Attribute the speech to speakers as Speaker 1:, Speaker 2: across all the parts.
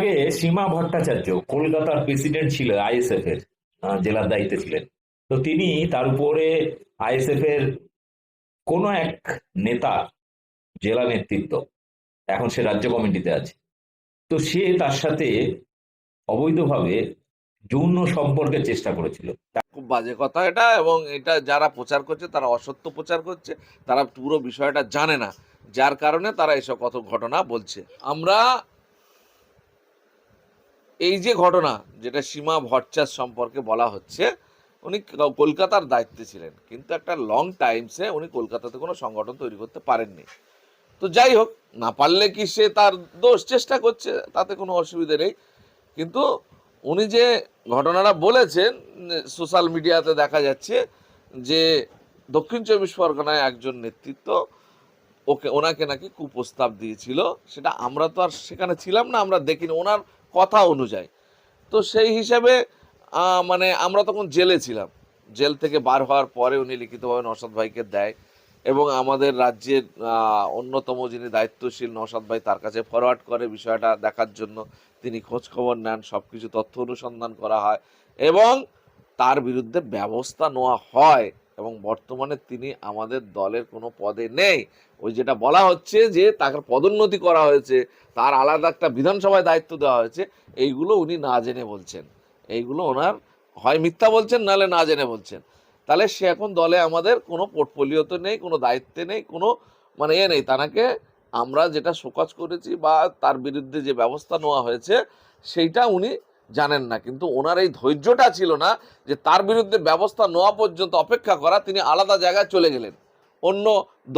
Speaker 1: আগে সীমা ভট্টাচার্য কলকাতার প্রেসিডেন্ট ছিল আইএসএফ এর জেলার দায়িত্বে ছিলেন। তো তিনি তার উপরে আইএসএফ এর কোন এক নেতা জেলা নেতৃত্ব, এখন সে রাজ্য কমিটিতে আছে। তো সে তার সাথে অবৈধভাবে যৌন সম্পর্কের চেষ্টা করেছিল।
Speaker 2: খুব বাজে কথা এটা এবং এটা যারা প্রচার করছে, তারা অসত্য প্রচার করছে, তারা পুরো বিষয়টা জানে না, যার কারণে তারা এসব কত ঘটনা বলছে। আমরা এই যে ঘটনা যেটা সীমা ভট্টাচার্য সম্পর্কে বলা হচ্ছে, উনি কলকাতার দায়িত্বে ছিলেন। কিন্তু একটা লং টাইমসে উনি কলকাতাতে কোনো সংগঠন তৈরি করতে পারেননি। তো যাই হোক, না পারলে কি সে তার দোষ চেষ্টা করছে? তাতে কোনো অসুবিধে নেই। কিন্তু উনি যে ঘটনাটা বলেছেন, সোশ্যাল মিডিয়াতে দেখা যাচ্ছে যে দক্ষিণ চব্বিশ পরগনায় একজন নেতৃত্ব ওকে, ওনাকে নাকি কুপ্রস্তাব দিয়েছিল। সেটা আমরা তো আর সেখানে ছিলাম না, আমরা দেখিনি। ওনার কথা অনুযায়ী। তো সেই হিসাবে মানে আমরা তখন জেলে ছিলাম। জেল থেকে বার হওয়ার পরে উনি লিখিতভাবে নসাদ ভাইকে দেয় এবং আমাদের রাজ্যের অন্যতম যিনি দায়িত্বশীল নসাদ ভাই তার কাছে ফরওয়ার্ড করে বিষয়টা দেখার জন্য। তিনি খোঁজ খবর নেন সব কিছু তথ্য অনুসন্ধান করা হয় এবং তার বিরুদ্ধে ব্যবস্থা নেওয়া হয়। এবং বর্তমানে তিনি আমাদের দলের কোনো পদে নেই। ওই যেটা বলা হচ্ছে যে, তাকে পদোন্নতি করা হয়েছে, তার আলাদা একটা বিধানসভায় দায়িত্ব দেওয়া হয়েছে, এইগুলো উনি না জেনে বলছেন। এইগুলো ওনার হয় মিথ্যা বলছেন, নাহলে না জেনে বলছেন। তাহলে সে এখন দলে আমাদের কোনো পোর্টফোলিওতে নেই, কোনো দায়িত্বে নেই, কোনো মানে এ নেই। তাকে আমরা যেটা শোকজ করেছি বা তার বিরুদ্ধে যে ব্যবস্থা নেওয়া হয়েছে, সেইটা উনি জানেন না, কিন্তু ওনার এই ধৈর্যটা ছিল না যে তার বিরুদ্ধে ব্যবস্থা নেওয়া পর্যন্ত অপেক্ষা করা, তিনি আলাদা জায়গায় চলে গেলেন। অন্য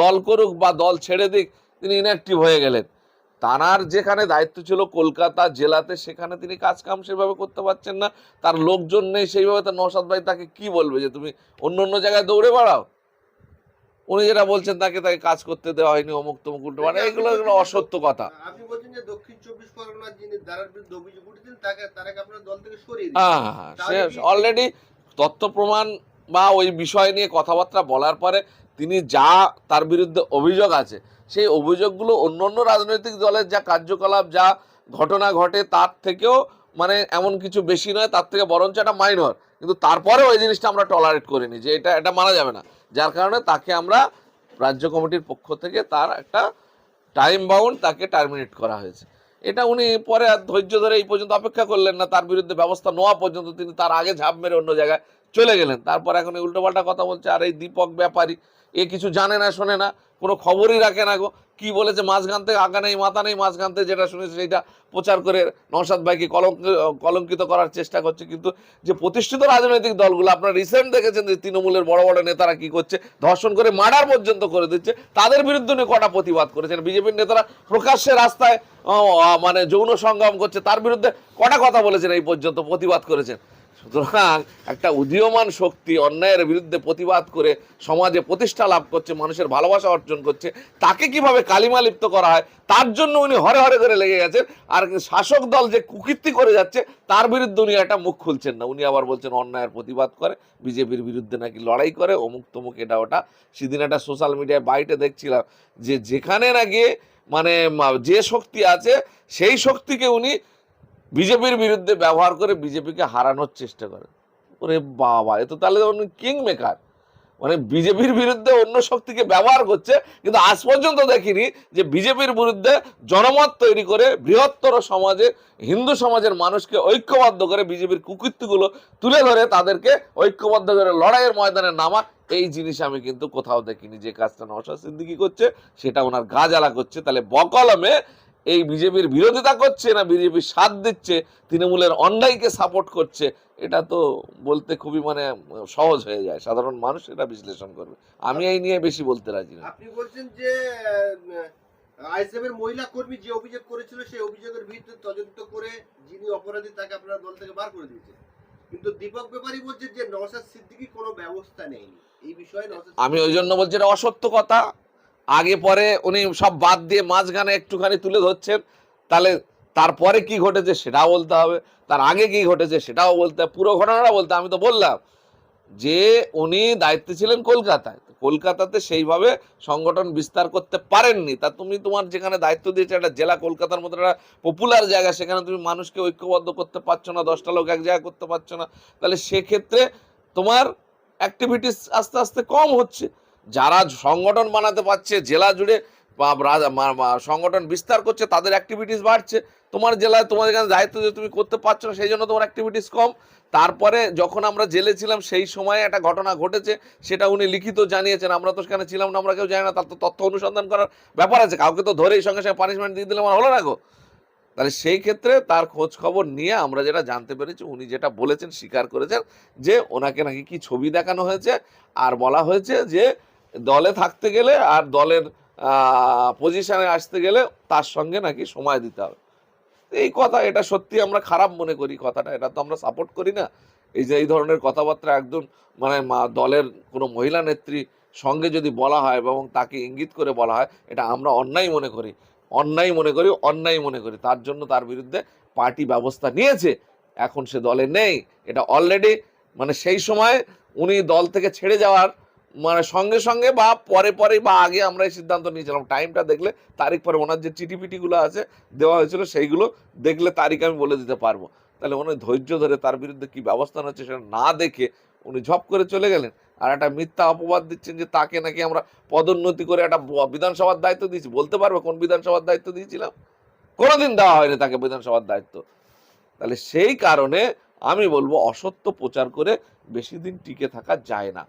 Speaker 2: দল করুক বা দল ছেড়ে দিক, তিনি ইনঅ্যাক্টিভ হয়ে গেলেন। তানার যেখানে দায়িত্ব ছিল কলকাতা জেলাতে, সেখানে তিনি কাজ কাম সেভাবে করতে পারছেন না। তার লোকজন নেই, সেইভাবে তার নৌসাদ ভাই তাকে কি বলবে যে, তুমি অন্য অন্য জায়গায় দৌড়ে বেড়াও? উনি যেটা বলছেন তাকে তাকে কাজ করতে দেওয়া হয়নি অমুক তমুক উল্টো। মানে এগুলো এগুলো অসত্য কথা।
Speaker 3: আপনি বলছেন যে দক্ষিণ চব্বিশ পরগনার যিনি দ্বারার বিরুদ্ধে অভিযোগ উঠেছেন তাকে তারাকে আপনার দল থেকে সরিয়ে
Speaker 2: হ্যাঁ হ্যাঁ, হ্যাঁ। সে অলরেডি তথ্য প্রমাণ বা ওই বিষয় নিয়ে কথাবার্তা বলার পরে তিনি যা তার বিরুদ্ধে অভিযোগ আছে সেই অভিযোগগুলো অন্য অন্য রাজনৈতিক দলের যা কার্যকলাপ যা ঘটনা ঘটে তার থেকেও মানে এমন কিছু বেশি নয় তার থেকে বরঞ্চ একটা মাইনর কিন্তু তারপরেও ওই জিনিসটা আমরা টলারেট করিনি যে এটা এটা মানা যাবে না। যার কারণে তাকে আমরা রাজ্য কমিটির পক্ষ থেকে তার একটা টাইম বাউন্ড তাকে টার্মিনেট করা হয়েছে। এটা উনি পরে ধৈর্য ধরে এই পর্যন্ত অপেক্ষা করলেন না, তার বিরুদ্ধে ব্যবস্থা নেওয়া পর্যন্ত তিনি তার আগে ঝাঁপ মেরে অন্য জায়গায় চলে গেলেন। তারপর এখন এই উল্টোপাল্টা কথা বলছে, আর এই দীপক ব্যাপারী, এ কিছু জানে না, শোনে না, কোনো খবরই রাখে না গো। কি বলেছে, মাঝখান থেকে আগা নেই, মাথা নেই, মাঝখান থেকে যেটা শুনেছে সেটা প্রচার করে নৌসাদ ভাইকে কলঙ্ক, কলঙ্কিত করার চেষ্টা করছে। কিন্তু যে প্রতিষ্ঠিত রাজনৈতিক দলগুলো, আপনারা রিসেন্ট দেখেছেন যে তৃণমূলের বড় বড় নেতারা কি করছে? ধর্ষণ করে, মার্ডার পর্যন্ত করে দিচ্ছে। তাদের বিরুদ্ধে উনি কটা প্রতিবাদ করেছেন? বিজেপির নেতারা প্রকাশ্যে রাস্তায় মানে যৌন সংগ্রাম করছে, তার বিরুদ্ধে কটা কথা বলেছেন এই পর্যন্ত প্রতিবাদ করেছেন? সুতরাং একটা উদীয়মান শক্তি অন্যায়ের বিরুদ্ধে প্রতিবাদ করে সমাজে প্রতিষ্ঠা লাভ করছে, মানুষের ভালোবাসা অর্জন করছে, তাকে কীভাবে কালিমা লিপ্ত করা হয়, তার জন্য উনি হরে হরে করে লেগে গেছেন। আর শাসক দল যে কুকীর্তি করে যাচ্ছে, তার বিরুদ্ধে উনি একটা মুখ খুলছেন না। উনি আবার বলছেন, অন্যায়ের প্রতিবাদ করে, বিজেপির বিরুদ্ধে নাকি লড়াই করে, অমুক তমুক এটা ওটা। সেদিন একটা সোশ্যাল মিডিয়ায় বাইটে দেখছিলাম যে যেখানে নাকি মানে যে শক্তি আছে, সেই শক্তিকে উনি বিজেপির বিরুদ্ধে ব্যবহার করে বিজেপিকে হারানোর চেষ্টা করে। ওরে বাবা, এ তো তাহলে কিং মেকার। মানে বিজেপির বিরুদ্ধে অন্য শক্তিকে ব্যবহার করছে, কিন্তু আজ পর্যন্ত দেখিনি যে বিজেপির বিরুদ্ধে জনমত তৈরি করে বৃহত্তর সমাজে, হিন্দু সমাজের মানুষকে ঐক্যবদ্ধ করে বিজেপির কুকীর্তিগুলো তুলে ধরে তাদেরকে ঐক্যবদ্ধ করে লড়াইয়ের ময়দানে নামা, এই জিনিস আমি কিন্তু কোথাও দেখিনি। যে কাজটা নওশাদ সিদ্দিকি করছে, সেটা ওনার গা জ্বালা করছে। তাহলে বকলমে এই বিজেপির বিরোধিতা করছে না বিজেপির সাথ দিচ্ছে তৃণমূলের অন্যায়কে সাপোর্ট করছে এটা তো বলতে খুবই মানে সহজ হয়ে যায় সাধারণ মানুষ এটা বিশ্লেষণ করবে। আমি এই নিয়ে বেশি বলতে রাজি না।
Speaker 3: আপনি বলছেন যে আইসএফ মহিলা কর্মী যে অভিযোগ করেছিল সেই অভিযোগের বিরুদ্ধে তদন্ত করে যিনি অপরাধী তাকে আপনারা দল থেকে বার করে দিয়েছে কিন্তু দীপক ব্যাপারী বলছে যে নওশাদ সিদ্দিকী কোনো ব্যবস্থা নেয়নি। এই বিষয়ে
Speaker 2: আমি ওই জন্য বলছি এটা অসত্য কথা। আগে পরে উনি সব বাদ দিয়ে মাঝখানে একটুখানি তুলে ধরছেন। তাহলে তারপরে কি ঘটেছে সেটাও বলতে হবে। তার আগে কি ঘটেছে সেটাও বলতে পুরো ঘটনাটা বলতে আমি তো বললাম যে উনি দায়িত্বে ছিলেন কলকাতায়। কলকাতাতে সেইভাবে সংগঠন বিস্তার করতে পারেননি। তা তুমি তোমার যেখানে দায়িত্ব দিয়েছে একটা জেলা কলকাতার মতো একটা পপুলার জায়গা, সেখানে তুমি মানুষকে ঐক্যবদ্ধ করতে পারছ না, দশটা লোক এক জায়গায় করতে পারছ না। তাহলে সেক্ষেত্রে তোমার অ্যাক্টিভিটিস আস্তে আস্তে কম হচ্ছে। যারা সংগঠন বানাতে পারছে, জেলা জুড়ে সংগঠন বিস্তার করছে, তাদের অ্যাক্টিভিটিস বাড়ছে। তোমার জেলায় তোমার এখানে দায়িত্ব যে তুমি করতে পারছ না, সেই জন্য তোমার অ্যাক্টিভিটিস কম। তারপরে যখন আমরা জেলে ছিলাম, সেই সময় একটা ঘটনা ঘটেছে, সেটা উনি লিখিত জানিয়েছেন। আমরা তো সেখানে ছিলাম না, আমরা কেউ জানি না, তার তো তথ্য অনুসন্ধান করার ব্যাপার আছে। কাউকে তো ধরেই সঙ্গে সঙ্গে পানিশমেন্ট দিয়ে দিলে আমার হলো না গো। তাহলে সেই ক্ষেত্রে তার খোঁজ খবর নিয়ে আমরা যেটা জানতে পেরেছি, উনি যেটা বলেছেন, স্বীকার করেছেন যে ওনাকে নাকি কি ছবি দেখানো হয়েছে, আর বলা হয়েছে যে দলে থাকতে গেলে আর দলের পজিশনে আসতে গেলে তার সঙ্গে নাকি সময় দিতে হবে। এই কথা, এটা সত্যি আমরা খারাপ মনে করি কথাটা, এটা তো আমরা সাপোর্ট করি না। এই যে এই ধরনের কথাবার্তা একদম মানে দলের কোনো মহিলা নেত্রী সঙ্গে যদি বলা হয় এবং তাকে ইঙ্গিত করে বলা হয়, এটা আমরা অন্যায় মনে করি। অন্যায় মনে করি, অন্যায় মনে করি। তার জন্য তার বিরুদ্ধে পার্টি ব্যবস্থা নিয়েছে। এখন সে দলে নেই। এটা অলরেডি মানে সেই সময় উনি দল থেকে ছেড়ে যাওয়ার মানে সঙ্গে সঙ্গে বা পরে পরে বা আগে আমরা এই সিদ্ধান্ত নিয়েছিলাম। টাইমটা দেখলে তারিখ পরে ওনার যে চিটিপিটিগুলো আছে দেওয়া হয়েছিল সেইগুলো দেখলে তারিখ আমি বলে দিতে পারব। তাহলে উনি ধৈর্য ধরে তার বিরুদ্ধে কি ব্যবস্থা হচ্ছে সেটা না দেখে উনি ঝপ করে চলে গেলেন। আর একটা মিথ্যা অপবাদ দিচ্ছেন যে তাকে নাকি আমরা পদোন্নতি করে একটা বিধানসভার দায়িত্ব দিয়েছি। বলতে পারবে কোন বিধানসভার দায়িত্ব দিয়েছিলাম? কোনোদিন দেওয়া হয়নি তাকে বিধানসভার দায়িত্ব। তাহলে সেই কারণে আমি বলব অসত্য প্রচার করে বেশি দিন টিকে থাকা যায় না।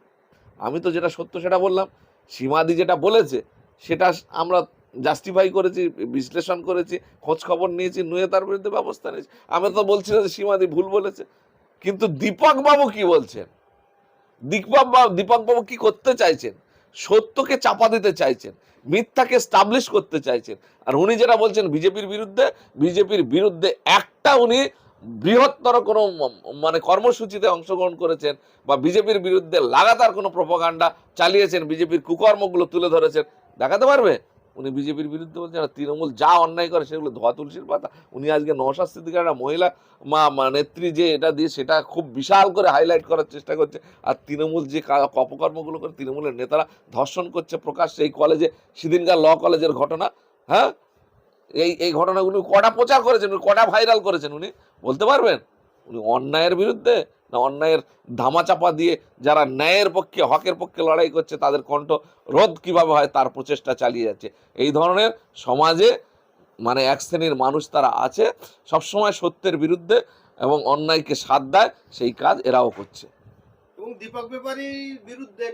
Speaker 2: আমি তো যেটা সত্য সেটা বললাম। সীমাদি যেটা বলেছে, সেটা আমরা জাস্টিফাই করেছি, বিশ্লেষণ করেছি খোঁজ খবর নিয়েছি, নুয়ে তার বিরুদ্ধে ব্যবস্থা নিয়েছি। আমি তো বলছি না যে সীমাদি ভুল বলেছে, কিন্তু দীপক বাবু কি বলছেন? দীপক বাবু দীপক বাবু কি করতে চাইছেন? সত্যকে চাপা দিতে চাইছেন, মিথ্যাকে স্টাবলিশ করতে চাইছেন। আর উনি যেটা বলছেন, বিজেপির বিরুদ্ধে বিজেপির বিরুদ্ধে একটা উনি বৃহত্তর কোনো মানে কর্মসূচিতে অংশগ্রহণ করেছেন বা বিজেপির বিরুদ্ধে লাগাতার কোনো প্রপাগান্ডা চালিয়েছেন, বিজেপির কুকর্মগুলো তুলে ধরেছেন, দেখাতে পারবে? উনি বিজেপির বিরুদ্ধে বলছেন তৃণমূল যা অন্যায় করে সেগুলো ধোয়া তুলসীর পাতা। উনি আজকে নশা সিদ্দিকার একটা মহিলা মা নেত্রী যে এটা দিয়ে সেটা খুব বিশাল করে হাইলাইট করার চেষ্টা করছে। আর তৃণমূল যে অপকর্মগুলো করে তৃণমূলের নেতারা ধর্ষণ করছে প্রকাশ্যে এই কলেজে সেদিনকার ল কলেজের ঘটনা হ্যাঁ? এই এই ঘটনাগুলো কটা প্রচার করেছেন, উনি কটা ভাইরাল করেছেন উনি? বলতে পারবেন? উনি অন্যায়ের বিরুদ্ধে না অন্যায়ের ধামাচাপা দিয়ে যারা ন্যায়ের পক্ষে, হকের পক্ষে লড়াই করছে, তাদের কণ্ঠ রোধ কীভাবে হয়, তার প্রচেষ্টা চালিয়ে যাচ্ছে। এই ধরনের সমাজে মানে এক শ্রেণির মানুষ তারা আছে, সবসময় সত্যের বিরুদ্ধে এবং অন্যায়কে সাথ দেয়, সেই কাজ এরাও করছে।
Speaker 3: এবং দীপক ব্যাপারীর বিরুদ্ধে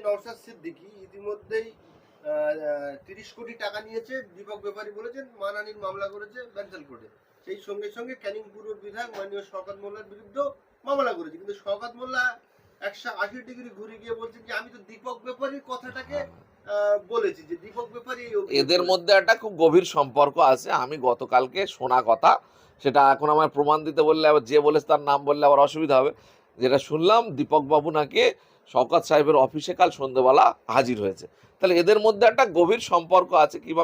Speaker 3: ইতিমধ্যেই তিরিশ কোটি টাকা নিয়েছে দীপক ব্যাপারী বলেছেন মানহানির মামলা করেছে ব্যান্সাল কোর্টে। সেই সঙ্গে সঙ্গে ক্যানিং পূর্ব বিধায়ক মাননীয় শওকত মোল্লার বিরুদ্ধে মামলা করেছে। কিন্তু শওকত মোল্লা একশো আশি ডিগ্রি ঘুরে গিয়ে বলছেন যে আমি তো দীপক ব্যাপারীর কথাটাকে বলেছি যে দীপক ব্যাপারী
Speaker 2: এদের মধ্যে একটা খুব গভীর সম্পর্ক আছে। আমি গতকালকে শোনা কথা সেটা এখন আমার প্রমাণ দিতে বললে আবার যে বলেছে তার নাম বললে আবার অসুবিধা হবে। যেটা শুনলাম দীপক বাবু নাকি শওকত সাহেবের অফিসে কাল সন্ধ্যেবেলা হাজির হয়েছে। তাহলে এদের মধ্যে একটা গভীর সম্পর্ক আছে কীভাবে